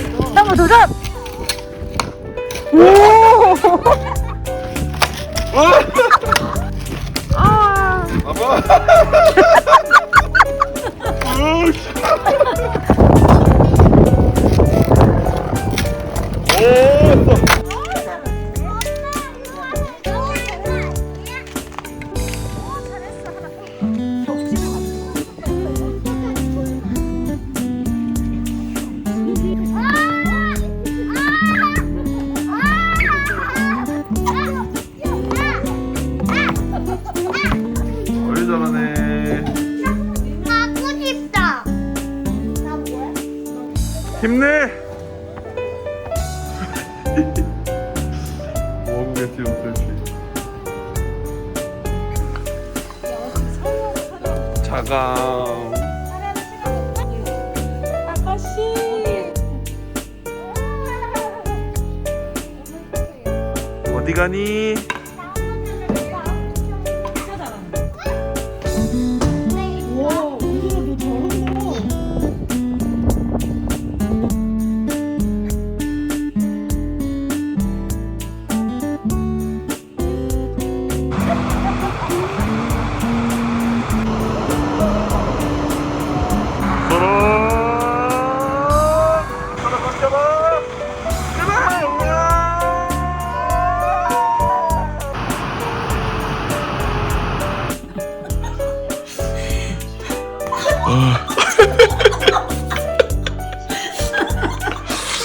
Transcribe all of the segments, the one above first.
이거. 한번 도전! 아, 아빠. 오. 힘내. 뭔가 지금 그렇지. 자강. 아가씨. 어디 가니?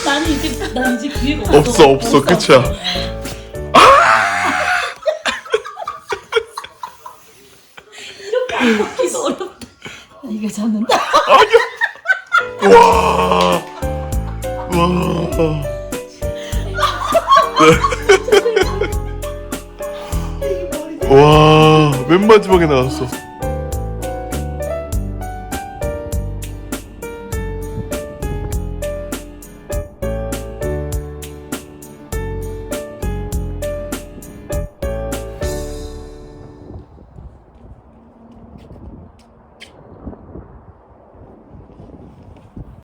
나는 이제 난 이제 기회가 없어 없어 끝이야. 이렇게 어렵다. 이게 잡는다. 와. 와. 와, 맨 마지막에 나왔어.